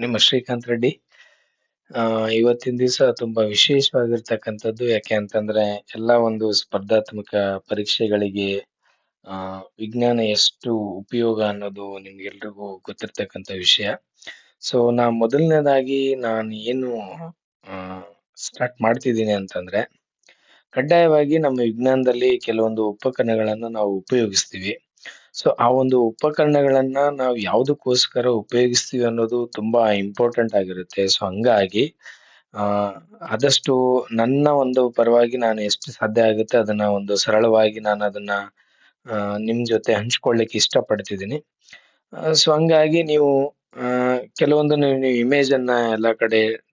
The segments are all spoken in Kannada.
ನಿಮ್ಮ ಶ್ರೀಕಾಂತ್ ರೆಡ್ಡಿ. ಇವತ್ತಿನ ದಿವಸ ತುಂಬಾ ವಿಶೇಷವಾಗಿರ್ತಕ್ಕಂಥದ್ದು. ಯಾಕೆ ಅಂತಂದ್ರೆ ಎಲ್ಲ ಒಂದು ಸ್ಪರ್ಧಾತ್ಮಕ ಪರೀಕ್ಷೆಗಳಿಗೆ ವಿಜ್ಞಾನ ಎಷ್ಟು ಉಪಯೋಗ ಅನ್ನೋದು ನಿಮ್ಗೆಲ್ರಿಗೂ ಗೊತ್ತಿರ್ತಕ್ಕಂಥ ವಿಷಯ. ಸೊ ನಾ ಮೊದಲನೇದಾಗಿ ನಾನು ಏನು ಸ್ಟಾರ್ಟ್ ಮಾಡ್ತಿದ್ದೀನಿ ಅಂತಂದ್ರೆ, ಕಡ್ಡಾಯವಾಗಿ ನಮ್ಮ ವಿಜ್ಞಾನದಲ್ಲಿ ಕೆಲವೊಂದು ಉಪಕರಣಗಳನ್ನು ನಾವು ಉಪಯೋಗಿಸ್ತೀವಿ. ಸೊ ಆ ಒಂದು ಉಪಕರಣಗಳನ್ನ ನಾವು ಯಾವುದಕ್ಕೋಸ್ಕರ ಉಪಯೋಗಿಸ್ತೀವಿ ಅನ್ನೋದು ತುಂಬಾ ಇಂಪಾರ್ಟೆಂಟ್ ಆಗಿರುತ್ತೆ. ಸೊ ಹಂಗಾಗಿ, ಆ, ಆದಷ್ಟು ನನ್ನ ಒಂದು ಪರವಾಗಿ ನಾನು ಎಷ್ಟು ಸಾಧ್ಯ ಆಗುತ್ತೆ ಅದನ್ನ ಒಂದು ಸರಳವಾಗಿ ನಾನು ಅದನ್ನ, ಆ, ನಿಮ್ ಜೊತೆ ಹಂಚ್ಕೊಳ್ಳಿಕ್ಕೆ ಇಷ್ಟಪಡ್ತಿದ್ದೀನಿ. ಸೊ ಹಂಗಾಗಿ ನೀವು ಕೆಲವೊಂದು ನೀವು ಇಮೇಜ್ ಅನ್ನ ಎಲ್ಲ ಕಡೆ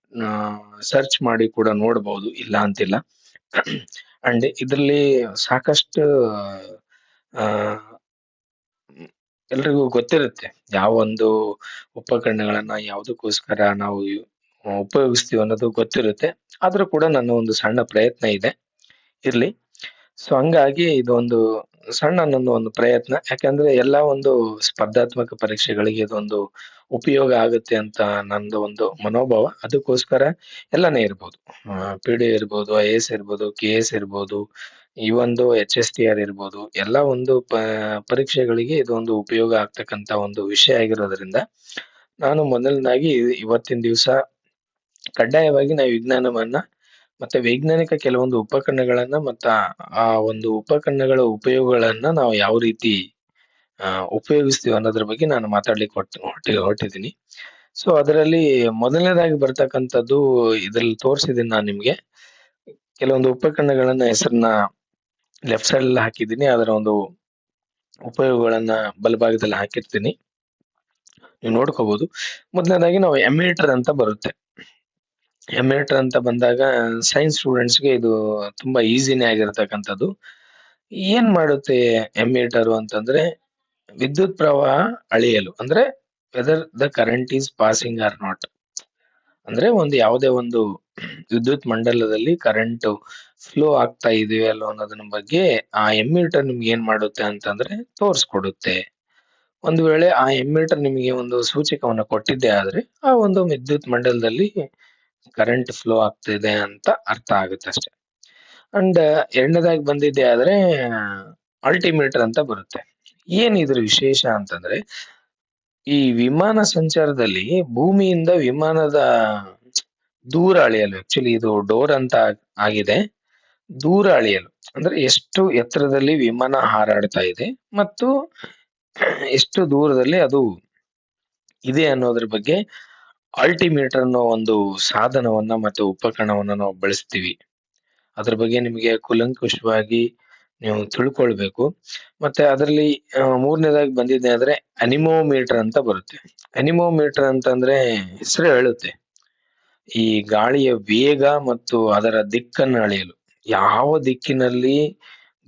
ಸರ್ಚ್ ಮಾಡಿ ಕೂಡ ನೋಡಬಹುದು ಇಲ್ಲ ಅಂತಿಲ್ಲ. ಅಂಡ್ ಇದರಲ್ಲಿ ಸಾಕಷ್ಟು ಎಲ್ರಿಗೂ ಗೊತ್ತಿರುತ್ತೆ. ಯಾವ ಒಂದು ಉಪಕರಣಗಳನ್ನ ಯಾವುದಕ್ಕೋಸ್ಕರ ನಾವು ಉಪಯೋಗಿಸ್ತೀವಿ ಅನ್ನೋದು ಗೊತ್ತಿರುತ್ತೆ. ಆದ್ರೂ ಕೂಡ ನನ್ನ ಒಂದು ಸಣ್ಣ ಪ್ರಯತ್ನ ಇದೆ. ಇರ್ಲಿ. ಸೊ ಹಂಗಾಗಿ ಇದೊಂದು ಸಣ್ಣ ನನ್ನ ಒಂದು ಪ್ರಯತ್ನ. ಯಾಕಂದ್ರೆ ಎಲ್ಲಾ ಒಂದು ಸ್ಪರ್ಧಾತ್ಮಕ ಪರೀಕ್ಷೆಗಳಿಗೆ ಇದೊಂದು ಉಪಯೋಗ ಆಗುತ್ತೆ ಅಂತ ನಂದು ಒಂದು ಮನೋಭಾವ. ಅದಕ್ಕೋಸ್ಕರ ಎಲ್ಲಾನೇ ಇರ್ಬೋದು. ಪಿ ಡಿ ಇರ್ಬೋದು, ಐ ಎಸ್ ಇರ್ಬೋದು, ಕೆ ಎಸ್ ಇರ್ಬೋದು ಈ ಒಂದು ಎಚ್ ಎಸ್ ಟಿ ಆರ್ ಇರ್ಬೋದು, ಎಲ್ಲ ಒಂದು ಪ, ಪರೀಕ್ಷೆಗಳಿಗೆ ಇದೊಂದು ಉಪಯೋಗ ಆಗ್ತಕ್ಕಂತ ಒಂದು ವಿಷಯ ಆಗಿರೋದ್ರಿಂದ ನಾನು ಮೊದಲನಾಗಿ ಇವತ್ತಿನ ದಿವಸ ಕಡ್ಡಾಯವಾಗಿ ನಾವು ವಿಜ್ಞಾನವನ್ನ ಮತ್ತೆ ವೈಜ್ಞಾನಿಕ ಕೆಲವೊಂದು ಉಪಕರಣಗಳನ್ನ ಮತ್ತ ಆ ಒಂದು ಉಪಕರಣಗಳ ಉಪಯೋಗಗಳನ್ನ ನಾವು ಯಾವ ರೀತಿ ಉಪಯೋಗಿಸ್ತೀವಿ ಅನ್ನೋದ್ರ ಬಗ್ಗೆ ನಾನು ಮಾತಾಡ್ಲಿಕ್ಕೆ ಹೊಟ್ಟಿ ಹೊಟ್ಟಿದ್ದೀನಿ ಸೊ ಅದರಲ್ಲಿ ಮೊದಲನೇದಾಗಿ ಬರ್ತಕ್ಕಂಥದ್ದು ಇದ್ರಲ್ಲಿ ತೋರಿಸಿದ್ದೀನಿ ನಾನು ನಿಮ್ಗೆ. ಕೆಲವೊಂದು ಉಪಕರಣಗಳನ್ನ ಹೆಸರನ್ನ ಲೆಫ್ಟ್ ಸೈಡ್ ಅಲ್ಲಿ ಹಾಕಿದ್ದೀನಿ. ಅದರ ಒಂದು ಉಪಯೋಗಗಳನ್ನ ಬಲಭಾಗದಲ್ಲಿ ಹಾಕಿರ್ತೀನಿ. ನೀವು ನೋಡ್ಕೋಬಹುದು ಮೊದಲನೇದಾಗಿ ನಾವು ಎಮಿನೇಟರ್ ಅಂತ ಬರುತ್ತೆ. ಎಮಿನೇಟರ್ ಅಂತ ಬಂದಾಗ ಸೈನ್ಸ್ ಸ್ಟೂಡೆಂಟ್ಸ್ಗೆ ಇದು ತುಂಬಾ ಈಸಿನೇ ಆಗಿರತಕ್ಕಂಥದ್ದು. ಏನ್ ಮಾಡುತ್ತೆ ಎಮಿನೇಟರ್ ಅಂತಂದ್ರೆ ವಿದ್ಯುತ್ ಪ್ರವಾಹ ಅಳೆಯಲು, ಅಂದ್ರೆ whether the current is passing or not ಅಂದ್ರೆ ಒಂದು ಯಾವುದೇ ಒಂದು ವಿದ್ಯುತ್ ಮಂಡಲದಲ್ಲಿ ಕರೆಂಟ್ ಫ್ಲೋ ಆಗ್ತಾ ಇದೀವಿ ಅಲ್ವಾ ಅನ್ನೋದನ್ನ ಬಗ್ಗೆ ಆ ಎಮ್ಮಿಟರ್ ನಿಮ್ಗೆ ಏನ್ ಮಾಡುತ್ತೆ ಅಂತಂದ್ರೆ ತೋರಿಸ್ಕೊಡುತ್ತೆ. ಒಂದು ವೇಳೆ ಆ ಎಮ್ಮಿಟರ್ ನಿಮಗೆ ಒಂದು ಸೂಚಕವನ್ನ ಕೊಟ್ಟಿದ್ದೆ ಆದ್ರೆ ಆ ಒಂದು ವಿದ್ಯುತ್ ಮಂಡಲದಲ್ಲಿ ಕರೆಂಟ್ ಫ್ಲೋ ಆಗ್ತಿದೆ ಅಂತ ಅರ್ಥ ಆಗುತ್ತೆ ಅಷ್ಟೇ. ಅಂಡ್ ಎರಡನೇದಾಗಿ ಬಂದಿದ್ದೆ ಆದ್ರೆ ಅಲ್ಟಿಮೀಟರ್ ಅಂತ ಬರುತ್ತೆ. ಏನ್ ಇದ್ರ ವಿಶೇಷ ಅಂತಂದ್ರೆ ಈ ವಿಮಾನ ಸಂಚಾರದಲ್ಲಿ ಭೂಮಿಯಿಂದ ವಿಮಾನದ ದೂರ ಅಳೆಯಲು ಆಕ್ಚುಲಿ ಇದು ಡೋರ್ ಅಂತ ಆಗಿದೆ. ದೂರ ಅಳೆಯಲು ಅಂದ್ರೆ ಎಷ್ಟು ಎತ್ತರದಲ್ಲಿ ವಿಮಾನ ಹಾರಾಡ್ತಾ ಇದೆ ಮತ್ತು ಎಷ್ಟು ದೂರದಲ್ಲಿ ಅದು ಇದೆ ಅನ್ನೋದ್ರ ಬಗ್ಗೆ ಅಲ್ಟಿಮೀಟರ್ ಅನ್ನೋ ಒಂದು ಸಾಧನವನ್ನ ಮತ್ತು ಉಪಕರಣವನ್ನ ನಾವು ಬಳಸ್ತೀವಿ. ಅದ್ರ ಬಗ್ಗೆ ನಿಮಗೆ ಕುಲಂಕುಷವಾಗಿ ನೀವು ತಿಳ್ಕೊಳ್ಬೇಕು. ಮತ್ತೆ ಅದರಲ್ಲಿ ಮೂರನೇದಾಗಿ ಬಂದಿದೆ ಅಂದ್ರೆ ಅನಿಮೋಮೀಟರ್ ಅಂತ ಬರುತ್ತೆ. ಅನಿಮೋಮೀಟರ್ ಅಂತಂದ್ರೆ ಹೆಸರು ಹೇಳುತ್ತೆ. ಈ ಗಾಳಿಯ ವೇಗ ಮತ್ತು ಅದರ ದಿಕ್ಕನ್ನು ಅಳೆಯಲು. ಯಾವ ದಿಕ್ಕಿನಲ್ಲಿ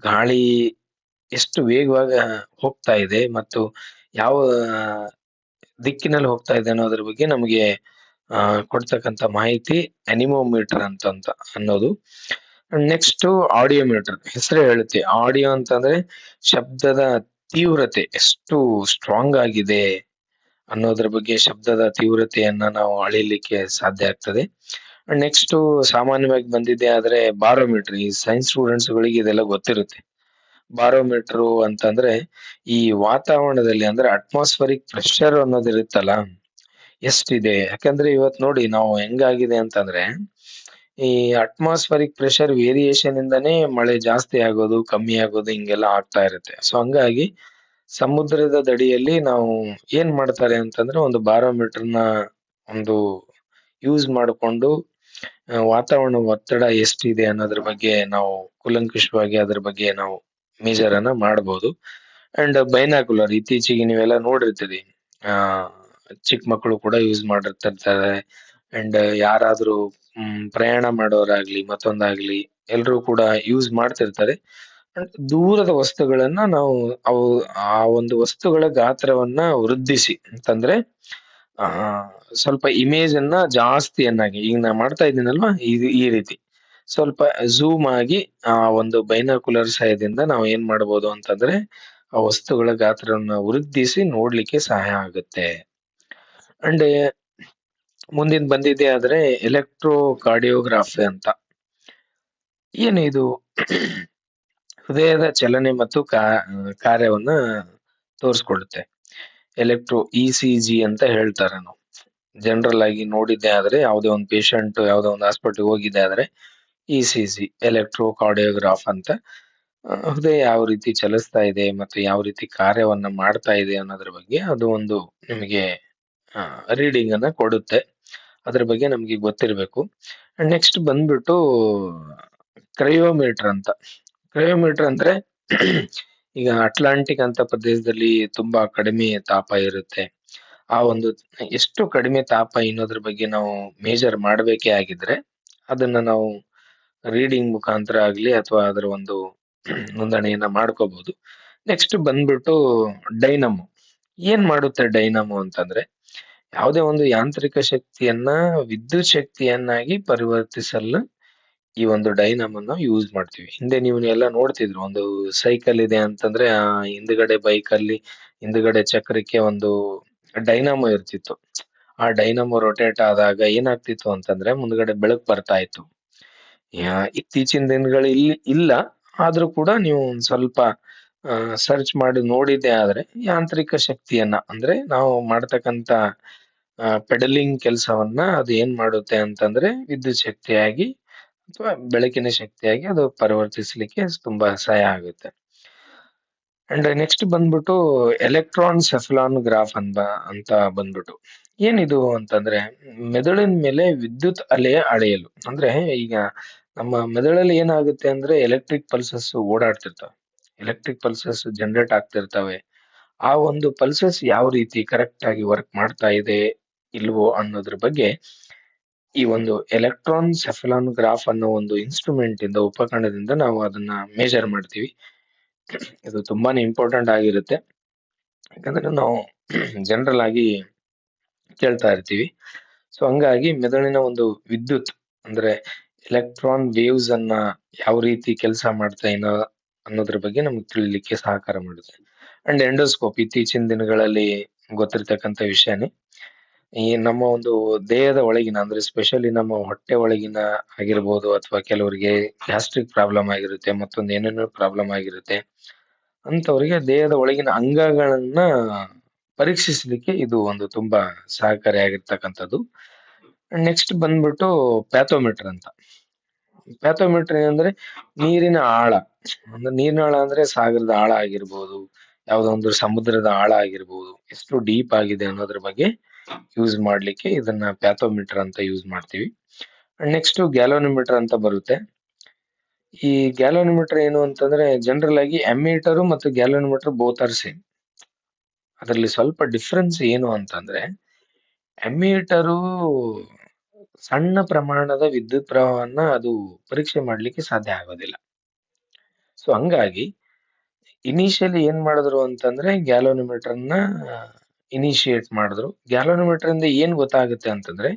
ಗಾಳಿ ಎಷ್ಟು ವೇಗವಾಗಿ ಹೋಗ್ತಾ ಇದೆ ಮತ್ತು ಯಾವ ದಿಕ್ಕಿನಲ್ಲಿ ಹೋಗ್ತಾ ಇದೆ ಅನ್ನೋದ್ರ ಬಗ್ಗೆ ನಮಗೆ ಕೊಡ್ತಕ್ಕಂಥ ಮಾಹಿತಿ ಅನಿಮೋಮೀಟರ್ ಅಂತ ಅಂತ ಅನ್ನೋದು. ನೆಕ್ಸ್ಟ್ ಆಡಿಯೋಮೀಟರ್, ಹೆಸರು ಹೇಳುತ್ತೆ. ಆಡಿಯೋ ಅಂತಂದ್ರೆ ಶಬ್ದದ ತೀವ್ರತೆ ಎಷ್ಟು ಸ್ಟ್ರಾಂಗ್ ಆಗಿದೆ ಅನ್ನೋದ್ರ ಬಗ್ಗೆ ಶಬ್ದದ ತೀವ್ರತೆಯನ್ನ ನಾವು ಅಳಿಲಿಕ್ಕೆ ಸಾಧ್ಯ ಆಗ್ತದೆ. ನೆಕ್ಸ್ಟ್ ಸಾಮಾನ್ಯವಾಗಿ ಬಂದಿದೆ ಆದ್ರೆ ಬಾರೋಮೀಟರ್ ಈ ಸೈನ್ಸ್ ಸ್ಟೂಡೆಂಟ್ಸ್ ಗಳಿಗೆ ಇದೆಲ್ಲ ಗೊತ್ತಿರುತ್ತೆ. ಬಾರೋಮೀಟರ್ ಅಂತಂದ್ರೆ ಈ ವಾತಾವರಣದಲ್ಲಿ ಅಂದ್ರೆ ಅಟ್ಮಾಸ್ಫರಿಕ್ ಪ್ರೆಷರ್ ಅನ್ನೋದು ಇರುತ್ತಲ್ಲ, ಎಷ್ಟಿದೆ? ಯಾಕಂದ್ರೆ ಇವತ್ ನೋಡಿ ನಾವು ಹೆಂಗಾಗಿದೆ ಅಂತಂದ್ರೆ, ಈ ಅಟ್ಮಾಸ್ಫರಿಕ್ ಪ್ರೆಷರ್ ವೇರಿಯೇಷನ್ ಇಂದಾನೇ ಮಳೆ ಜಾಸ್ತಿ ಆಗೋದು, ಕಮ್ಮಿ ಆಗೋದು ಹಿಂಗೆಲ್ಲ ಆಗ್ತಾ ಇರುತ್ತೆ. ಸೊ ಹಂಗಾಗಿ ಸಮುದ್ರದ ದಡಿಯಲ್ಲಿ ನಾವು ಏನ್ ಮಾಡ್ತಾರೆ ಅಂತಂದ್ರೆ ಒಂದು ಬಾರೋಮೀಟರ್ನ ಒಂದು ಯೂಸ್ ಮಾಡಿಕೊಂಡು ವಾತಾವರಣ ಒತ್ತಡ ಎಷ್ಟಿದೆ ಅನ್ನೋದ್ರ ಬಗ್ಗೆ ನಾವು ಕುಲಂಕುಷವಾಗಿ ಅದ್ರ ಬಗ್ಗೆ ನಾವು ಮೇಜರ್ ಅನ್ನ ಮಾಡಬಹುದು ಅಂಡ್ ಬೈನಾಕುಲರ್ ಇತ್ತೀಚೆಗೆ ನೀವೆಲ್ಲ ನೋಡಿರ್ತೀರಿ. ಆ, ಚಿಕ್ಕ ಮಕ್ಕಳು ಕೂಡ ಯೂಸ್ ಮಾಡಿರ್ತಿರ್ತಾರೆ. ಅಂಡ್ ಯಾರಾದ್ರೂ ಪ್ರಯಾಣ ಮಾಡೋರಾಗ್ಲಿ, ಮತ್ತೊಂದಾಗ್ಲಿ, ಎಲ್ರು ಕೂಡ ಯೂಸ್ ಮಾಡ್ತಿರ್ತಾರೆ. ದೂರದ ವಸ್ತುಗಳನ್ನ ನಾವು ಅವು, ಆ ಒಂದು ವಸ್ತುಗಳ ಗಾತ್ರವನ್ನ ವೃದ್ಧಿಸಿ. ಅಂತಂದ್ರೆ ಸ್ವಲ್ಪ ಇಮೇಜ್ ಅನ್ನ ಜಾಸ್ತಿಯನ್ನಾಗಿ ಈಗ ನಾ ಮಾಡ್ತಾ ಇದ್ದೀನಲ್ವಾ? ಇದು ಈ ರೀತಿ. ಸ್ವಲ್ಪ ಝೂಮ್ ಆಗಿ, ಆ, ಒಂದು ಬೈನಾಕುಲರ್ ಸಹಾಯದಿಂದ ನಾವು ಏನ್ ಮಾಡಬಹುದು ಅಂತಂದ್ರೆ, ಆ ವಸ್ತುಗಳ ಗಾತ್ರವನ್ನು ವೃದ್ಧಿಸಿ ನೋಡ್ಲಿಕ್ಕೆ ಸಹಾಯ ಆಗುತ್ತೆ. ಅಂಡ್, ಮುಂದಿನ ಬಂದಿದೆ ಆದ್ರೆ ಎಲೆಕ್ಟ್ರೋ ಕಾರ್ಡಿಯೋಗ್ರಾಫಿ ಅಂತ. ಏನು ಇದು? ಹೃದಯದ ಚಲನೆ ಮತ್ತು ಕಾ- ಕಾರ್ಯವನ್ನ ತೋರಿಸ್ಕೊಡುತ್ತೆ. ಎಲೆಕ್ಟ್ರೋ ಇ ಸಿ ಜಿ ಅಂತ ಹೇಳ್ತಾರೆ ನಾವು ಜನರಲ್ ಆಗಿ ನೋಡಿದ್ದೆ ಆದ್ರೆ ಯಾವುದೇ ಒಂದು ಪೇಷಂಟ್ ಯಾವುದೋ ಒಂದು ಹಾಸ್ಪಿಟಲ್ ಹೋಗಿದ್ದೆ ಆದ್ರೆ E C G electrocardiograph ಅಂತ ಹೃದಯ ಯಾವ ರೀತಿ ಚಲಿಸ್ತಾ ಇದೆ ಮತ್ತೆ ಯಾವ ರೀತಿ ಕಾರ್ಯವನ್ನ ಮಾಡ್ತಾ ಇದೆ ಅನ್ನೋದ್ರ ಬಗ್ಗೆ ಅದು ಒಂದು ನಿಮಗೆ ರೀಡಿಂಗ್ ಅನ್ನ ಕೊಡುತ್ತೆ. ಅದ್ರ ಬಗ್ಗೆ ನಮ್ಗೆ ಗೊತ್ತಿರಬೇಕು. ನೆಕ್ಸ್ಟ್ ಬಂದ್ಬಿಟ್ಟು ಕ್ರಯೋಮೀಟರ್ ಅಂತ. ಕ್ರಯೋಮೀಟರ್ ಅಂದ್ರೆ ಈಗ ಅಟ್ಲಾಂಟಿಕ್ ಅಂತ ಪ್ರದೇಶದಲ್ಲಿ ತುಂಬಾ ಕಡಿಮೆ ತಾಪ ಇರುತ್ತೆ. ಆ ಒಂದು ಎಷ್ಟು ಕಡಿಮೆ ತಾಪ ಇನ್ನೋದ್ರ ಬಗ್ಗೆ ನಾವು ಮೇಜರ್ ಮಾಡಬೇಕೇ ಆಗಿದ್ರೆ ಅದನ್ನ ನಾವು ರೀಡಿಂಗ್ ಮುಖಾಂತರ ಆಗ್ಲಿ ಅಥವಾ ಅದರ ಒಂದು ನೋಂದಣಿಯನ್ನ ಮಾಡ್ಕೋಬಹುದು ನೆಕ್ಸ್ಟ್ ಬಂದ್ಬಿಟ್ಟು ಡೈನಮೋ ಏನ್ ಮಾಡುತ್ತೆ ಡೈನಮೋ ಅಂತಂದ್ರೆ ಯಾವುದೇ ಒಂದು ಯಾಂತ್ರಿಕ ಶಕ್ತಿಯನ್ನ ವಿದ್ಯುತ್ ಶಕ್ತಿಯನ್ನಾಗಿ ಪರಿವರ್ತಿಸಲು ಈ ಒಂದು ಡೈನಮನ್ನ ಯೂಸ್ ಮಾಡ್ತೀವಿ. ಹಿಂದೆ ನೀವು ಎಲ್ಲ ನೋಡ್ತಿದ್ರು, ಒಂದು ಸೈಕಲ್ ಇದೆ ಅಂತಂದ್ರೆ, ಆ, ಹಿಂದ್ಗಡೆ ಬೈಕ್ ಅಲ್ಲಿ, ಹಿಂದ್ಗಡೆ ಚಕ್ರಕ್ಕೆ ಒಂದು ಡೈನಮೋ ಇರ್ತಿತ್ತು. ಆ ಡೈನಮೋ ರೊಟೇಟ್ ಆದಾಗ ಏನಾಗ್ತಿತ್ತು ಅಂತಂದ್ರೆ, ಮುಂದ್ಗಡೆ ಬೆಳಕು ಬರ್ತಾ ಇತ್ತು. ಇತ್ತೀಚಿನ ದಿನಗಳು ಇಲ್ಲಿ ಇಲ್ಲ, ಆದ್ರೂ ಕೂಡ ನೀವು ಒಂದ್ ಸ್ವಲ್ಪ ಸರ್ಚ್ ಮಾಡಿ ನೋಡಿದ್ದೆ ಆದ್ರೆ, ಯಾಂತ್ರಿಕ ಶಕ್ತಿಯನ್ನ, ಅಂದ್ರೆ ನಾವು ಮಾಡ್ತಕ್ಕಂತ ಪೆಡಲಿಂಗ್ ಕೆಲಸವನ್ನ ಅದು ಏನ್ ಮಾಡುತ್ತೆ ಅಂತಂದ್ರೆ, ವಿದ್ಯುತ್ ಶಕ್ತಿಯಾಗಿ ಅಥವಾ ಬೆಳಕಿನ ಶಕ್ತಿಯಾಗಿ ಅದು ಪರಿವರ್ತಿಸಲಿಕ್ಕೆ ತುಂಬಾ ಸಹಾಯ ಆಗುತ್ತೆ. ಅಂಡ್ ನೆಕ್ಸ್ಟ್ ಬಂದ್ಬಿಟ್ಟು ಎಲೆಕ್ಟ್ರಾನ್ ಸೆಫಲಾನ್ ಗ್ರಾಫ್ ಅಂತ ಅಂತ ಬಂದ್ಬಿಟ್ಟು. ಏನಿದು ಅಂತಂದ್ರೆ ಮೆದುಳಿನ ಮೇಲೆ ವಿದ್ಯುತ್ ಅಲೆಯ ಅಳೆಯಲು. ಅಂದ್ರೆ ಈಗ ನಮ್ಮ ಮೆದುಳಲ್ಲಿ ಏನಾಗುತ್ತೆ ಅಂದ್ರೆ ಎಲೆಕ್ಟ್ರಿಕ್ ಪಲ್ಸಸ್ ಓಡಾಡ್ತಿರ್ತವೆ. ಎಲೆಕ್ಟ್ರಿಕ್ ಪಲ್ಸಸ್ ಜನರೇಟ್ ಆಗ್ತಿರ್ತವೆ. ಆ ಒಂದು ಪಲ್ಸಸ್ ಯಾವ ರೀತಿ ಕರೆಕ್ಟ್ ಆಗಿ ವರ್ಕ್ ಮಾಡ್ತಾ ಇದೆ ಇಲ್ವೋ ಅನ್ನೋದ್ರ ಬಗ್ಗೆ ಈ ಒಂದು ಎಲೆಕ್ಟ್ರಾನ್ ಸೆಫಲಾನ್ ಗ್ರಾಫ್ ಅನ್ನೋ ಒಂದು ಇನ್ಸ್ಟ್ರೂಮೆಂಟ್ ಇಂದ, ಉಪಕರಣದಿಂದ ನಾವು ಅದನ್ನ ಮೇಜರ್ ಮಾಡ್ತೀವಿ. ಇದು ತುಂಬಾನೇ ಇಂಪಾರ್ಟೆಂಟ್ ಆಗಿರುತ್ತೆ. ಯಾಕಂದ್ರೆ ನಾವು ಜನರಲ್ ಆಗಿ ಕೇಳ್ತಾ ಇರ್ತೀವಿ. ಸೊ ಹಂಗಾಗಿ ಮೆದುಳಿನ ಒಂದು ವಿದ್ಯುತ್, ಅಂದ್ರೆ ಎಲೆಕ್ಟ್ರಾನ್ ವೇವ್ಸ್ ಅನ್ನ ಯಾವ ರೀತಿ ಕೆಲಸ ಮಾಡ್ತಾ ಏನೋ ಅನ್ನೋದ್ರ ಬಗ್ಗೆ ನಮ್ಗೆ ತಿಳಿಲಿಕ್ಕೆ ಸಹಕಾರ ಮಾಡುತ್ತೆ. ಅಂಡ್ ಎಂಡೋಸ್ಕೋಪ್ ಇತ್ತೀಚಿನ ದಿನಗಳಲ್ಲಿ ಗೊತ್ತಿರ್ತಕ್ಕಂಥ ವಿಷಯನೇ. ಈ ನಮ್ಮ ಒಂದು ದೇಹದ ಒಳಗಿನ, ಅಂದ್ರೆ ಸ್ಪೆಷಲಿ ನಮ್ಮ ಹೊಟ್ಟೆ ಒಳಗಿನ ಆಗಿರ್ಬೋದು ಅಥವಾ ಕೆಲವರಿಗೆ ಗ್ಯಾಸ್ಟ್ರಿಕ್ ಪ್ರಾಬ್ಲಮ್ ಆಗಿರುತ್ತೆ, ಮತ್ತೊಂದು ಏನೇನೋ ಪ್ರಾಬ್ಲಮ್ ಆಗಿರುತ್ತೆ ಅಂತವರಿಗೆ ದೇಹದ ಒಳಗಿನ ಅಂಗಗಳನ್ನ ಪರೀಕ್ಷಿಸಲಿಕ್ಕೆ ಇದು ಒಂದು ತುಂಬಾ ಸಹಕಾರಿಯಾಗಿರ್ತಕ್ಕಂಥದ್ದು ನೆಕ್ಸ್ಟ್ ಬಂದ್ಬಿಟ್ಟು ಪ್ಯಾಥೋಮೀಟರ್ ಅಂತ. ಪ್ಯಾಥೋಮೀಟರ್ ಏನಂದ್ರೆ ನೀರಿನ ಆಳ. ಅಂದ್ರೆ ನೀರಿನ ಆಳ ಅಂದ್ರೆ ಸಾಗರದ ಆಳ ಆಗಿರ್ಬೋದು, ಯಾವುದೋ ಒಂದು ಸಮುದ್ರದ ಆಳ ಆಗಿರ್ಬೋದು, ಎಷ್ಟು ಡೀಪ್ ಆಗಿದೆ ಅನ್ನೋದ್ರ ಬಗ್ಗೆ ಯೂಸ್ ಮಾಡ್ಲಿಕ್ಕೆ ಇದನ್ನ ಪ್ಯಾಥೋಮೀಟರ್ ಅಂತ ಯೂಸ್ ಮಾಡ್ತೀವಿ. ನೆಕ್ಸ್ಟ್ ಗ್ಯಾಲೋನಿಮೀಟರ್ ಅಂತ ಬರುತ್ತೆ. ಈ ಗ್ಯಾಲೋನಿಮೀಟರ್ ಏನು ಅಂತಂದ್ರೆ ಜನರಲ್ ಆಗಿ ಎಮ್ಮೀಟರ್ ಮತ್ತು ಗ್ಯಾಲೋನಿಮೀಟರ್ ಬೋತ್ ಆರ್ ಅದರಲ್ಲಿ ಸ್ವಲ್ಪ ಡಿಫ್ರೆನ್ಸ್ ಏನು ಅಂತಂದ್ರೆ ಎಮ್ಮೀಟರು ಸಣ್ಣ ಪ್ರಮಾಣದ ವಿದ್ಯುತ್ ಪ್ರವಾಹವನ್ನ ಅದು ಪರೀಕ್ಷೆ ಮಾಡ್ಲಿಕ್ಕೆ ಸಾಧ್ಯ ಆಗೋದಿಲ್ಲ. ಸೊ ಹಂಗಾಗಿ ಇನಿಷಿಯಲಿ ಏನ್ ಮಾಡಿದ್ರು ಅಂತಂದ್ರೆ ಗ್ಯಾಲೋನಿಮೀಟರ್ ನ ಇನಿಶಿಯೇಟ್ ಮಾಡಿದ್ರು. ಗ್ಯಾಲೋನಿಮೀಟರ್ ಇಂದ ಏನ್ ಗೊತ್ತಾಗುತ್ತೆ ಅಂತಂದ್ರೆ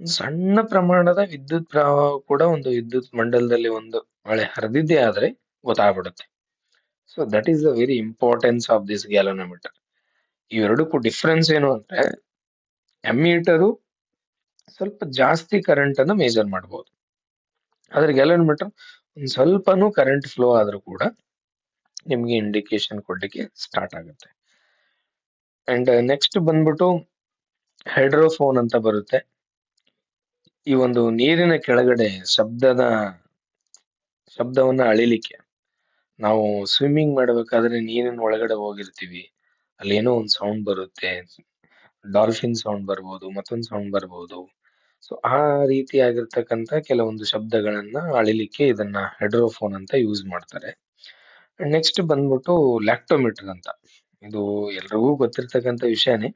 ಸಣ್ಣ ಪ್ರಮಾಣದ ವಿದ್ಯುತ್ ಪ್ರವಾಹ ಕೂಡ ಒಂದು ವಿದ್ಯುತ್ ಮಂಡಲದಲ್ಲಿ ಒಂದು ಮಳೆ ಹರಿದಿದ್ದೇ ಆದ್ರೆ ಗೊತ್ತಾಗ್ಬಿಡುತ್ತೆ. So that is the very importance of this galvanometer ಇವೆರಡಕ್ಕೂ difference ಏನು ಅಂದ್ರೆ ಎಮ್ಮೀಟರು ಸ್ವಲ್ಪ ಜಾಸ್ತಿ ಕರೆಂಟ್ ಅನ್ನು ಮೇಜರ್ ಮಾಡಬಹುದು ಆದ್ರೆ ಗ್ಯಾಲೋನೋಮೀಟರ್ ಒಂದ್ ಸ್ವಲ್ಪನೂ ಕರೆಂಟ್ ಫ್ಲೋ ಆದ್ರೂ ಕೂಡ ನಿಮ್ಗೆ ಇಂಡಿಕೇಶನ್ ಕೊಡ್ಲಿಕ್ಕೆ ಸ್ಟಾರ್ಟ್ ಆಗುತ್ತೆ. ಅಂಡ್ ನೆಕ್ಸ್ಟ್ ಬಂದ್ಬಿಟ್ಟು ಹೈಡ್ರೋಫೋನ್ ಅಂತ ಬರುತ್ತೆ. ಈ ಒಂದು ನೀರಿನ ಕೆಳಗಡೆ ಶಬ್ದದ, ಶಬ್ದವನ್ನ ಅಳಿಲಿಕ್ಕೆ ನಾವು ಸ್ವಿಮ್ಮಿಂಗ್ ಮಾಡ್ಬೇಕಾದ್ರೆ ನೀರಿನ ಒಳಗಡೆ ಹೋಗಿರ್ತೀವಿ. ಅಲ್ಲಿ ಏನೋ ಒಂದು ಸೌಂಡ್ ಬರುತ್ತೆ. ಡಾಲ್ಫಿನ್ ಸೌಂಡ್ ಬರ್ಬೋದು, ಮತ್ತೊಂದು ಸೌಂಡ್ ಬರ್ಬೋದು. ಸೊ ಆ ರೀತಿಯಾಗಿರ್ತಕ್ಕಂಥ ಕೆಲವೊಂದು ಶಬ್ದಗಳನ್ನ ಅಳಿಲಿಕ್ಕೆ ಇದನ್ನ ಹೈಡ್ರೋಫೋನ್ ಅಂತ ಯೂಸ್ ಮಾಡ್ತಾರೆ. ನೆಕ್ಸ್ಟ್ ಬಂದ್ಬಿಟ್ಟು ಲ್ಯಾಕ್ಟೋಮೀಟರ್ ಅಂತ. ಇದು ಎಲ್ರಿಗೂ ಗೊತ್ತಿರ್ತಕ್ಕಂಥ ವಿಷಯನೇ.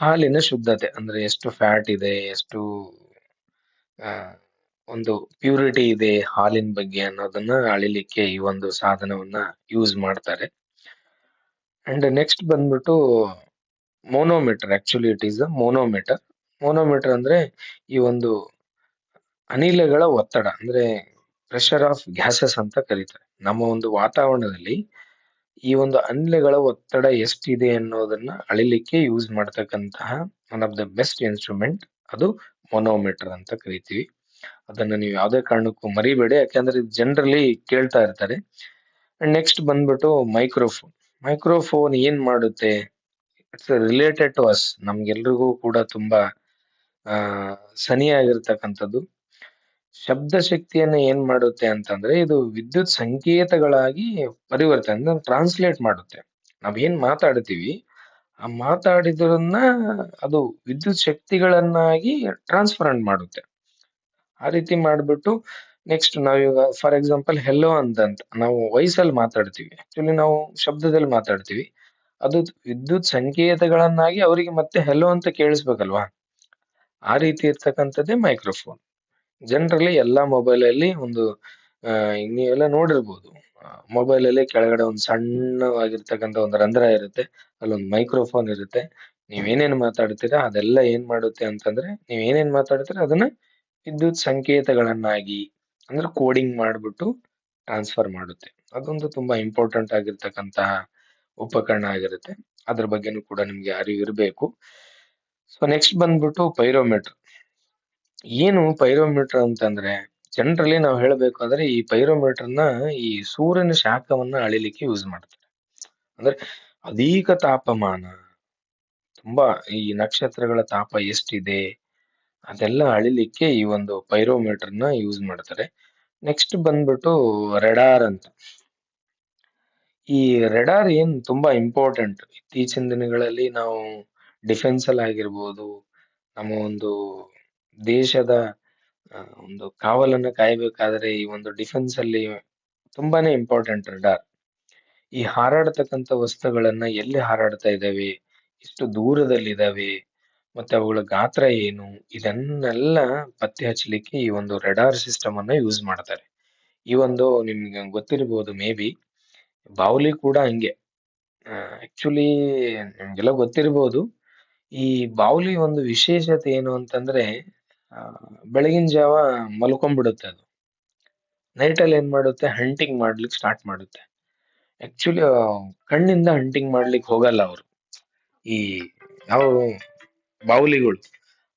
ಹಾಲಿನ ಶುದ್ಧತೆ ಅಂದ್ರೆ ಎಷ್ಟು ಫ್ಯಾಟ್ ಇದೆ, ಎಷ್ಟು ಒಂದು ಪ್ಯೂರಿಟಿ ಇದೆ ಹಾಲಿನ ಬಗ್ಗೆ ಅನ್ನೋದನ್ನ ಅಳಿಲಿಕ್ಕೆ ಈ ಒಂದು ಸಾಧನವನ್ನ ಯೂಸ್ ಮಾಡ್ತಾರೆ. ಅಂಡ್ ನೆಕ್ಸ್ಟ್ ಬಂದ್ಬಿಟ್ಟು manometer actually it is a manometer manometer ಅಂದ್ರೆ ಈ ಒಂದು ಅನಿಲಗಳ ಒತ್ತಡ, ಅಂದ್ರೆ ಪ್ರೆಷರ್ ಆಫ್ ಗ್ಯಾಸಸ್ ಅಂತ ಕರೀತಾರೆ. ನಮ್ಮ ಒಂದು ವಾತಾವರಣದಲ್ಲಿ ಈ ಒಂದು ಅನಿಲಗಳ ಒತ್ತಡ ಎಷ್ಟಿದೆ ಅನ್ನೋದನ್ನ ಅಳಿಲಿಕ್ಕೆ ಯೂಸ್ ಮಾಡ್ತಕ್ಕಂತಹ one of the best instrument ಅದು ಮೊನೋಮೀಟರ್ ಅಂತ ಕರಿತೀವಿ. ಅದನ್ನ ನೀವು ಯಾವುದೇ ಕಾರಣಕ್ಕೂ ಮರಿಬೇಡಿ, ಯಾಕಂದ್ರೆ ಜನರಲಿ ಕೇಳ್ತಾ ಇರ್ತಾರೆ. ನೆಕ್ಸ್ಟ್ ಬಂದ್ಬಿಟ್ಟು ಮೈಕ್ರೋಫೋನ್ ಮೈಕ್ರೋಫೋನ್ ಏನ್ ಮಾಡುತ್ತೆ? ಇಟ್ಸ್ ರಿಲೇಟೆಡ್ ಟು ಅಸ್ ನಮ್ಗೆಲ್ರಿಗೂ ಕೂಡ ತುಂಬಾ ಸನಿಯಾಗಿರ್ತಕ್ಕಂಥದ್ದು. ಶಬ್ದ ಶಕ್ತಿಯನ್ನ ಏನ್ ಮಾಡುತ್ತೆ ಅಂತಂದ್ರೆ ಇದು ವಿದ್ಯುತ್ ಸಂಕೇತಗಳಾಗಿ ಪರಿವರ್ತನೆ ಟ್ರಾನ್ಸ್ಲೇಟ್ ಮಾಡುತ್ತೆ. ನಾವೇನ್ ಮಾತಾಡ್ತೀವಿ, ಆ ಮಾತಾಡಿದ್ರನ್ನ ಅದು ವಿದ್ಯುತ್ ಶಕ್ತಿಗಳನ್ನಾಗಿ ಟ್ರಾನ್ಸ್ಫರೆಂಟ್ ಮಾಡುತ್ತೆ. ಆ ರೀತಿ ಮಾಡ್ಬಿಟ್ಟು ನೆಕ್ಸ್ಟ್ ನಾವೀಗ ಫಾರ್ ಎಕ್ಸಾಂಪಲ್ ಹೆಲೋ ಅಂತಂತ, ನಾವು ವಯಸ್ಸಲ್ಲಿ ಮಾತಾಡ್ತೀವಿ. ಆಕ್ಚುಲಿ ನಾವು ಶಬ್ದದಲ್ಲಿ ಮಾತಾಡ್ತೀವಿ. ಅದು ವಿದ್ಯುತ್ ಸಂಕೇತಗಳನ್ನಾಗಿ ಅವರಿಗೆ ಮತ್ತೆ ಹೆಲೋ ಅಂತ ಕೇಳಿಸ್ಬೇಕಲ್ವಾ? ಆ ರೀತಿ ಇರ್ತಕ್ಕಂಥದ್ದೇ ಮೈಕ್ರೋಫೋನ್ ಜನರಲಿ ಎಲ್ಲ ಮೊಬೈಲ್ ಅಲ್ಲಿ ಒಂದು, ಆ ನೀವೆಲ್ಲ ನೋಡಿರ್ಬೋದು. ಮೊಬೈಲ್ ಅಲ್ಲಿ ಕೆಳಗಡೆ ಒಂದು ಸಣ್ಣವಾಗಿರ್ತಕ್ಕಂಥ ಒಂದು ರಂಧ್ರ ಇರುತ್ತೆ. ಅಲ್ಲೊಂದು ಮೈಕ್ರೋಫೋನ್ ಇರುತ್ತೆ. ನೀವೇನೇನು ಮಾತಾಡ್ತೀರಾ ಅದೆಲ್ಲ ಏನ್ ಮಾಡುತ್ತೆ ಅಂತಂದ್ರೆ ನೀವ್ ಏನೇನ್ ಮಾತಾಡ್ತೀರಾ ಅದನ್ನ ವಿದ್ಯುತ್ ಸಂಕೇತಗಳನ್ನಾಗಿ, ಅಂದ್ರೆ ಕೋಡಿಂಗ್ ಮಾಡ್ಬಿಟ್ಟು ಟ್ರಾನ್ಸ್ಫರ್ ಮಾಡುತ್ತೆ. ಅದೊಂದು ತುಂಬಾ ಇಂಪಾರ್ಟೆಂಟ್ ಆಗಿರ್ತಕ್ಕಂತಹ ಉಪಕರಣ ಆಗಿರುತ್ತೆ. ಅದ್ರ ಬಗ್ಗೆನೂ ಕೂಡ ನಿಮ್ಗೆ ಅರಿವು ಇರಬೇಕು ಸೊ ನೆಕ್ಸ್ಟ್ ಬಂದ್ಬಿಟ್ಟು ಪೈರೋಮೀಟರ್ ಏನು ಪೈರೋಮೀಟರ್ ಅಂತಂದ್ರೆ ಜನರಲಿ ನಾವು ಹೇಳಬೇಕು ಅಂದ್ರೆ ಈ ಪೈರೋಮೀಟರ್ನ ಈ ಸೂರ್ಯನ ಶಾಖವನ್ನ ಅಳಿಲಿಕ್ಕೆ ಯೂಸ್ ಮಾಡ್ತಾರೆ. ಅಂದ್ರೆ ಅಧಿಕ ತಾಪಮಾನ, ತುಂಬಾ ಈ ನಕ್ಷತ್ರಗಳ ತಾಪ ಎಷ್ಟಿದೆ, ಅದೆಲ್ಲ ಅಳಿಲಿಕ್ಕೆ ಈ ಒಂದು ಪೈರೋಮೀಟರ್ನ ಯೂಸ್ ಮಾಡ್ತಾರೆ. ನೆಕ್ಸ್ಟ್ ಬಂದ್ಬಿಟ್ಟು ರೆಡಾರ್ ಅಂತ. ಈ ರೆಡಾರ್ ಏನ್ ತುಂಬಾ ಇಂಪಾರ್ಟೆಂಟ್ ಇತ್ತೀಚಿನ ದಿನಗಳಲ್ಲಿ ನಾವು ಡಿಫೆನ್ಸ್ ಅಲ್ಲಿ ಆಗಿರ್ಬೋದು, ನಮ್ಮ ಒಂದು ದೇಶದ ಒಂದು ಕಾವಲನ್ನು ಕಾಯಬೇಕಾದ್ರೆ ಈ ಒಂದು ಡಿಫೆನ್ಸ್ ಅಲ್ಲಿ ತುಂಬಾನೇ ಇಂಪಾರ್ಟೆಂಟ್ ರಡಾರ್ ಈ ಹಾರಾಡತಕ್ಕಂತ ವಸ್ತುಗಳನ್ನ ಎಲ್ಲಿ ಹಾರಾಡ್ತಾ ಇದಾವೆ ಎಷ್ಟು ದೂರದಲ್ಲಿದಾವೆ, ಮತ್ತೆ ಅವುಗಳ ಗಾತ್ರ ಏನು, ಇದನ್ನೆಲ್ಲ ಪತ್ತೆ ಹಚ್ಚಲಿಕ್ಕೆ ಈ ಒಂದು ರೆಡಾರ್ ಸಿಸ್ಟಮ್ ಅನ್ನ ಯೂಸ್ ಮಾಡ್ತಾರೆ. ಈ ಒಂದು ನಿಮ್ಗೆ ಗೊತ್ತಿರಬಹುದು ಮೇ ಬಿ ಬಾವಲಿ ಕೂಡ ಹಂಗೆ. ಆಕ್ಚುಲಿ ನಿಮ್ಗೆಲ್ಲ ಗೊತ್ತಿರಬಹುದು ಈ ಬಾವಲಿ ಒಂದು ವಿಶೇಷತೆ ಏನು ಅಂತಂದ್ರೆ ಬೆಳಗಿನ ಜಾವ ಮಲ್ಕೊಂಡ್ಬಿಡುತ್ತೆ ಅದು. ನೈಟ್ ಅಲ್ಲಿ ಏನ್ ಮಾಡುತ್ತೆ? ಹಂಟಿಂಗ್ ಮಾಡ್ಲಿಕ್ಕೆ ಸ್ಟಾರ್ಟ್ ಮಾಡುತ್ತೆ. ಆ್ಯಕ್ಚುಲಿ ಕಣ್ಣಿಂದ ಹಂಟಿಂಗ್ ಮಾಡ್ಲಿಕ್ಕೆ ಹೋಗಲ್ಲ ಅವರು. ಈ ಯಾವ ಬಾವುಲಿಗಳು,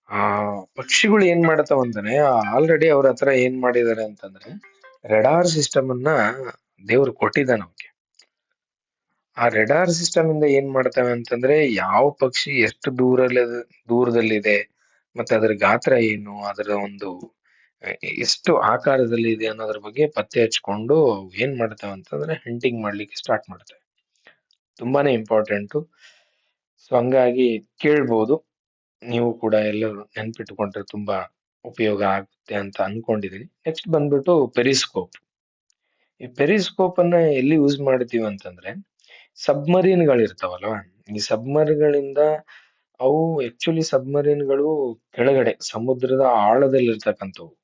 ಆ, ಪಕ್ಷಿಗಳು ಏನ್ ಮಾಡ್ತಾವ ಅಂತಾನೆ ಆಲ್ರೆಡಿ ಅವ್ರ ಹತ್ರ ಏನ್ ಮಾಡಿದ್ದಾರೆ ಅಂತಂದ್ರೆ ರೆಡಾರ್ ಸಿಸ್ಟಮ್ ಅನ್ನ ದೇವ್ರು ಕೊಟ್ಟಿದ್ದಾನೆ ಅವಕ್ಕೆ ಆ ರೆಡಾರ್ ಸಿಸ್ಟಮ್ ಇಂದ ಏನ್ ಮಾಡ್ತವೆ ಅಂತಂದ್ರೆ, ಯಾವ ಪಕ್ಷಿ ಎಷ್ಟು ದೂರಲ್ಲಿ ದೂರದಲ್ಲಿದೆ ಮತ್ತೆ ಅದರ ಗಾತ್ರ ಏನು, ಅದರ ಒಂದು ಎಷ್ಟು ಆಕಾರದಲ್ಲಿ ಇದೆ ಅನ್ನೋದ್ರ ಬಗ್ಗೆ ಪತ್ತೆ ಹಚ್ಕೊಂಡು ಏನ್ ಮಾಡ್ತವೆ ಅಂತಂದ್ರೆ ಹಂಟಿಂಗ್ ಮಾಡ್ಲಿಕ್ಕೆ ಸ್ಟಾರ್ಟ್ ಮಾಡ್ತವೆ. ತುಂಬಾನೇ ಇಂಪಾರ್ಟೆಂಟು ಸೊ ಹಂಗಾಗಿ ಕೇಳ್ಬೋದು. ನೀವು ಕೂಡ ಎಲ್ಲರೂ ನೆನ್ಪಿಟ್ಕೊಂಡ್ರೆ ತುಂಬಾ ಉಪಯೋಗ ಆಗುತ್ತೆ ಅಂತ ಅನ್ಕೊಂಡಿದೀನಿ. ನೆಕ್ಸ್ಟ್ ಬಂದ್ಬಿಟ್ಟು ಪೆರಿಸ್ಕೋಪ್ ಈ ಪೆರಿಸ್ಕೋಪ್ ಅನ್ನ ಎಲ್ಲಿ ಯೂಸ್ ಮಾಡ್ತೀವಿ ಅಂತಂದ್ರೆ ಸಬ್ಮರೀನ್ಗಳಿರ್ತಾವಲ್ವ ಈ ಸಬ್ಮರಿಗಳಿಂದ ಅವು ಆಕ್ಚುಲಿ ಸಬ್ಮರೀನ್ಗಳು ಕೆಳಗಡೆ, ಸಮುದ್ರದ ಆಳದಲ್ಲಿರ್ತಕ್ಕಂಥವು.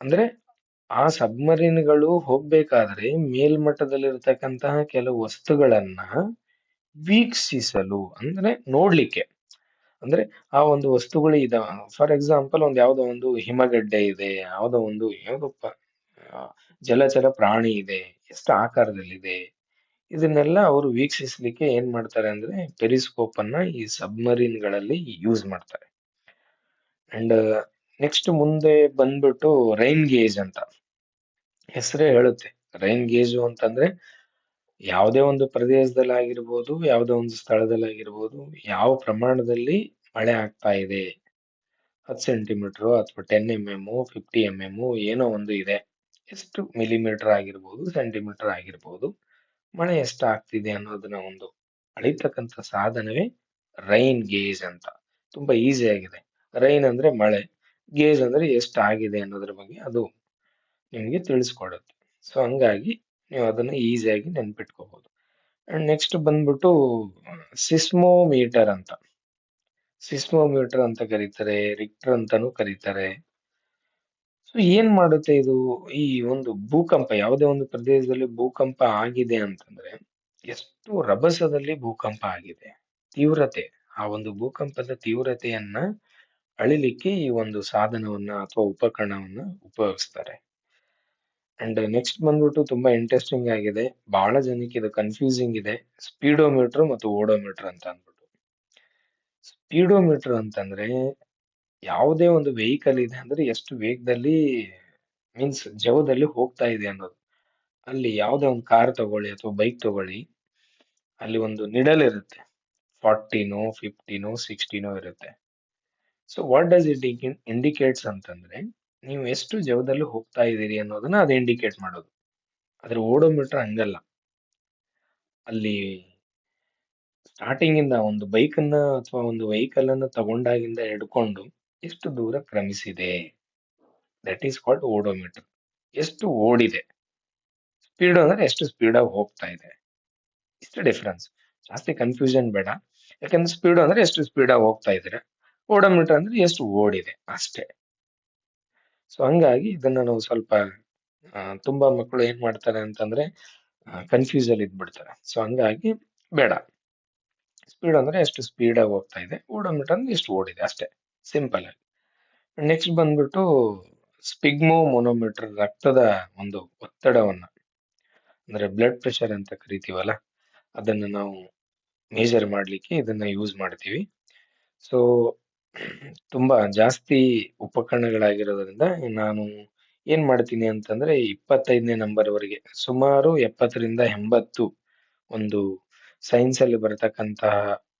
ಅಂದ್ರೆ ಆ ಸಬ್ಮರೀನ್ಗಳು ಹೋಗ್ಬೇಕಾದ್ರೆ ಮೇಲ್ಮಟ್ಟದಲ್ಲಿರ್ತಕ್ಕಂತಹ ಕೆಲವು ವಸ್ತುಗಳನ್ನ ವೀಕ್ಷಿಸಲು, ಅಂದ್ರೆ ನೋಡ್ಲಿಕ್ಕೆ. ಅಂದ್ರೆ ಆ ಒಂದು ವಸ್ತುಗಳು ಇದಾವ. ಫಾರ್ ಎಕ್ಸಾಂಪಲ್ ಒಂದ್ ಯಾವುದೋ ಒಂದು ಹಿಮಗಡ್ಡೆ ಇದೆ, ಯಾವ್ದೋ ಒಂದು ಯಾವ್ದಪ್ಪ ಜಲಚರ ಪ್ರಾಣಿ ಇದೆ, ಎಷ್ಟು ಆಕಾರದಲ್ಲಿದೆ ಇದನ್ನೆಲ್ಲ ಅವರು ವೀಕ್ಷಿಸಲಿಕ್ಕೆ ಏನ್ ಮಾಡ್ತಾರೆ ಅಂದ್ರೆ ಪೆರಿಸ್ಕೋಪ್ ಅನ್ನ ಈ ಸಬ್ಮರೀನ್ಗಳಲ್ಲಿ ಯೂಸ್ ಮಾಡ್ತಾರೆ. ಅಂಡ್ ನೆಕ್ಸ್ಟ್ ಮುಂದೆ ಬಂದ್ಬಿಟ್ಟು ರೈನ್ ಗೇಜ್ ಅಂತ. ಹೆಸರೇ ಹೇಳುತ್ತೆ. ರೈನ್ ಗೇಜು ಅಂತಂದ್ರೆ ಯಾವುದೇ ಒಂದು ಪ್ರದೇಶದಲ್ಲಿ ಆಗಿರ್ಬೋದು ಯಾವುದೇ ಒಂದು ಸ್ಥಳದಲ್ಲಿ ಆಗಿರ್ಬೋದು ಯಾವ ಪ್ರಮಾಣದಲ್ಲಿ ಮಳೆ ಆಗ್ತಾ ಇದೆ. ಹತ್ತು ಸೆಂಟಿಮೀಟರ್ ಅಥವಾ ten M M fifty M M ಏನೋ ಒಂದು ಇದೆ. ಎಷ್ಟು ಮಿಲಿಮೀಟರ್ ಆಗಿರ್ಬೋದು ಸೆಂಟಿಮೀಟರ್ ಆಗಿರ್ಬೋದು. ಮಳೆ ಎಷ್ಟು ಆಗ್ತಿದೆ ಅನ್ನೋದನ್ನ ಒಂದು ಅಳಿತಕ್ಕಂಥ ಸಾಧನವೇ ರೈನ್ ಗೇಜ್ ಅಂತ. ತುಂಬಾ ಈಸಿ ಆಗಿದೆ. ರೈನ್ ಅಂದ್ರೆ ಮಳೆ, ಗೇಜ್ ಅಂದ್ರೆ ಎಷ್ಟು ಆಗಿದೆ ಅನ್ನೋದ್ರ ಬಗ್ಗೆ ಅದು ನಿಮಗೆ ತಿಳಿಸ್ಕೊಡುತ್ತೆ. ಸೊ ಹಂಗಾಗಿ ನೀವು ಅದನ್ನ ಈಸಿಯಾಗಿ ನೆನ್ಪಿಟ್ಕೋಬಹುದು ಅಂಡ್ ನೆಕ್ಸ್ಟ್ ಬಂದ್ಬಿಟ್ಟು ಸಿಸ್ಮೋಮೀಟರ್ ಅಂತ. ಸಿಸ್ಮೋಮೀಟರ್ ಅಂತ ಕರೀತಾರೆ ರಿಕ್ಟರ್ ಅಂತಾನೂ ಕರೀತಾರೆ. ಸೊ ಏನ್ ಮಾಡುತ್ತೆ ಇದು? ಈ ಒಂದು ಭೂಕಂಪ, ಯಾವುದೇ ಒಂದು ಪ್ರದೇಶದಲ್ಲಿ ಭೂಕಂಪ ಆಗಿದೆ ಅಂತಂದ್ರೆ, ಎಷ್ಟು ರಭಸದಲ್ಲಿ ಭೂಕಂಪ ಆಗಿದೆ, ತೀವ್ರತೆ, ಆ ಒಂದು ಭೂಕಂಪದ ತೀವ್ರತೆಯನ್ನ ಅಳಿಲಿಕ್ಕೆ ಈ ಒಂದು ಸಾಧನವನ್ನ ಅಥವಾ ಉಪಕರಣವನ್ನ ಉಪಯೋಗಿಸ್ತಾರೆ. ಅಂಡ್ ನೆಕ್ಸ್ಟ್ ಬಂದ್ಬಿಟ್ಟು ತುಂಬಾ ಇಂಟ್ರೆಸ್ಟಿಂಗ್ ಆಗಿದೆ. ಬಹಳ ಜನಕ್ಕೆ ಇದು ಕನ್ಫ್ಯೂಸಿಂಗ್ ಇದೆ. ಸ್ಪೀಡೋಮೀಟರ್ ಮತ್ತು ಓಡೋಮೀಟರ್ ಅಂತ ಅಂದ್ಬಿಟ್ಟು. ಸ್ಪೀಡೋಮೀಟರ್ ಅಂತಂದ್ರೆ ಯಾವುದೇ ಒಂದು ವೆಹಿಕಲ್ ಇದೆ ಅಂದ್ರೆ ಎಷ್ಟು ವೇಗದಲ್ಲಿ ಮೀನ್ಸ್ ಜವದಲ್ಲಿ ಹೋಗ್ತಾ ಇದೆ ಅನ್ನೋದು. ಅಲ್ಲಿ ಯಾವುದೇ ಒಂದು ಕಾರ್ ತಗೊಳ್ಳಿ ಅಥವಾ ಬೈಕ್ ತಗೊಳ್ಳಿ, ಅಲ್ಲಿ ಒಂದು ನಿಡಲ್ ಇರುತ್ತೆ. ಫಾರ್ಟಿನೋ, ಫಿಫ್ಟಿನೋ, ಸಿಕ್ಸ್ಟಿನೋ ಇರುತ್ತೆ. So what does it indicates ಅಂತಂದ್ರೆ, ನೀವು ಎಷ್ಟು ಜವದಲ್ಲಿ ಹೋಗ್ತಾ ಇದ್ದೀರಿ ಅನ್ನೋದನ್ನ ಅದು ಇಂಡಿಕೇಟ್ ಮಾಡೋದು. ಆದ್ರೆ ಓಡೋಮೀಟರ್ ಹಂಗಲ್ಲ. ಅಲ್ಲಿ ಸ್ಟಾರ್ಟಿಂಗ್ ಇಂದ ಒಂದು ಬೈಕ್ ಅಥವಾ ಒಂದು ವೆಹಿಕಲ್ ಅನ್ನ ತಗೊಂಡಾಗಿಂದ ಹಿಡ್ಕೊಂಡು ಎಷ್ಟು ದೂರ ಕ್ರಮಿಸಿದೆ? ದಟ್ ಈಸ್ ಕಾಲ್ಡ್ ಓಡೋಮೀಟರ್ ಎಷ್ಟು ಓಡಿದೆ? ಸ್ಪೀಡ್ ಅಂದ್ರೆ ಎಷ್ಟು ಸ್ಪೀಡ್ ಆಗಿ ಹೋಗ್ತಾ ಇದೆ? ಇಷ್ಟು ಡಿಫ್ರೆನ್ಸ್ ಜಾಸ್ತಿ ಕನ್ಫ್ಯೂಷನ್ ಬೇಡ. ಯಾಕಂದ್ರೆ ಸ್ಪೀಡ್ ಅಂದ್ರೆ ಎಷ್ಟು ಸ್ಪೀಡ್ ಆಗಿ ಹೋಗ್ತಾ ಇದ್ರೆ ಓಡೋಮೀಟರ್ ಅಂದ್ರೆ ಎಷ್ಟು ಓಡಿದೆ? ಅಷ್ಟೇ. ಸೊ ಹಂಗಾಗಿ ಇದನ್ನ ನಾವು ಸ್ವಲ್ಪ ತುಂಬಾ ಮಕ್ಕಳು ಏನ್ ಮಾಡ್ತಾರೆ ಅಂತಂದ್ರೆ ಕನ್ಫ್ಯೂಸ್ ಅಲ್ಲಿ ಇದ್ಬಿಡ್ತಾರೆ. ಸೊ ಹಂಗಾಗಿ ಬೇಡ. ಸ್ಪೀಡ್ ಅಂದ್ರೆ ಎಷ್ಟು ಸ್ಪೀಡ್ ಆಗಿ ಹೋಗ್ತಾ ಇದೆ? ಓಡೋಮೀಟರ್ ಅಂದ್ರೆ ಎಷ್ಟು ಓಡಿದೆ? ಅಷ್ಟೇ. ಸಿಂಪಲ್ ನೆಕ್ಸ್ಟ್ ಬಂದ್ಬಿಟ್ಟು ಸ್ಪಿಗ್ಮೋ ಮೊನೋಮೀಟರ್ ರಕ್ತದ ಒಂದು ಒತ್ತಡವನ್ನ, ಅಂದ್ರೆ ಬ್ಲಡ್ ಪ್ರೆಷರ್ ಅಂತ ಕರಿತೀವಲ್ಲ, ಅದನ್ನ ನಾವು ಮೇಜರ್ ಮಾಡ್ಲಿಕ್ಕೆ ಇದನ್ನ ಯೂಸ್ ಮಾಡ್ತೀವಿ. ಸೊ ತುಂಬಾ ಜಾಸ್ತಿ ಉಪಕರಣಗಳಾಗಿರೋದ್ರಿಂದ ನಾನು ಏನು ಮಾಡ್ತೀನಿ ಅಂತಂದ್ರೆ ಇಪ್ಪತ್ತೈದನೇ ನಂಬರ್ ವರೆಗೆ, ಸುಮಾರು ಎಪ್ಪತ್ತರಿಂದ ಎಂಬತ್ತು ಒಂದು ಸೈನ್ಸ್ ಅಲ್ಲಿ ಬರತಕ್ಕಂತಹ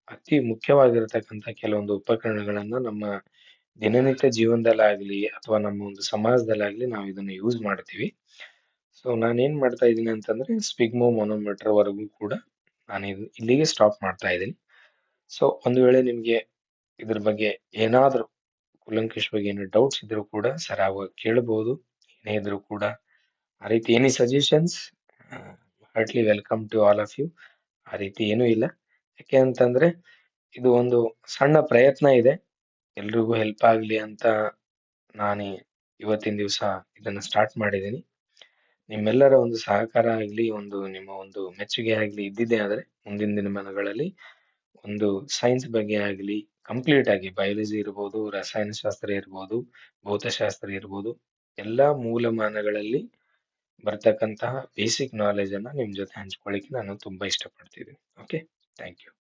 ಅತಿ ಮುಖ್ಯವಾಗಿರತಕ್ಕಂತ ಕೆಲವೊಂದು ಉಪಕರಣಗಳನ್ನ ನಮ್ಮ ದಿನನಿತ್ಯ ಜೀವನದಲ್ಲಾಗ್ಲಿ ಅಥವಾ ನಮ್ಮ ಒಂದು ಸಮಾಜದಲ್ಲಾಗ್ಲಿ ನಾವು ಇದನ್ನ ಯೂಸ್ ಮಾಡ್ತೀವಿ. ಸೊ ನಾನೇನ್ ಮಾಡ್ತಾ ಇದ್ದೀನಿ ಅಂತಂದ್ರೆ ಸ್ಪಿಗ್ಮೋ ಮೊನೋಮೀಟರ್ ವರೆಗೂ ಕೂಡ ನಾನು ಇದು ಇಲ್ಲಿಗೆ ಸ್ಟಾಪ್ ಮಾಡ್ತಾ ಇದ್ದೀನಿ. ಸೊ ಒಂದು ವೇಳೆ ನಿಮಗೆ ಇದ್ರ ಬಗ್ಗೆ ಏನಾದರೂ ಕುಲಂಕಿಶ್ ಬಗ್ಗೆ ಏನು ಡೌಟ್ಸ್ ಇದ್ರೂ ಕೂಡ ಸರ್ ಆವಾಗ ಕೇಳಬಹುದು ಏನೇ ಇದ್ರೂ ಕೂಡ ಆ ರೀತಿ any suggestions heartily welcome to all of you ಆ ರೀತಿ ಏನೂ ಇಲ್ಲ. ಯಾಕೆ ಅಂತಂದ್ರೆ ಇದು ಒಂದು ಸಣ್ಣ ಪ್ರಯತ್ನ ಇದೆ. ಎಲ್ರಿಗೂ ಹೆಲ್ಪ್ ಆಗ್ಲಿ ಅಂತ ನಾನು ಇವತ್ತಿನ ದಿವಸ ಇದನ್ನ ಸ್ಟಾರ್ಟ್ ಮಾಡಿದ್ದೀನಿ. ನಿಮ್ಮೆಲ್ಲರ ಒಂದು ಸಹಕಾರ ಆಗಲಿ, ಒಂದು ನಿಮ್ಮ ಒಂದು ಮೆಚ್ಚುಗೆ ಆಗಲಿ ಇದ್ದಿದ್ದೇ ಆದ್ರೆ ಮುಂದಿನ ದಿನಮಾನಗಳಲ್ಲಿ ಒಂದು ಸೈನ್ಸ್ ಬಗ್ಗೆ ಆಗಲಿ ಕಂಪ್ಲೀಟ್ ಆಗಿ ಬಯಾಲಜಿ ಇರ್ಬೋದು, ರಸಾಯನಶಾಸ್ತ್ರ ಇರ್ಬೋದು, ಭೌತಶಾಸ್ತ್ರ ಇರ್ಬೋದು, ಎಲ್ಲಾ ಮೂಲಮಾನಗಳಲ್ಲಿ ಬರ್ತಕ್ಕಂತಹ ಬೇಸಿಕ್ ನಾಲೆಜ್ ಅನ್ನ ನಿಮ್ ಜೊತೆ ಹಂಚ್ಕೊಳ್ಳಿಕ್ಕೆ ನಾನು ತುಂಬಾ ಇಷ್ಟಪಡ್ತಿದ್ದೀನಿ. Okay thank you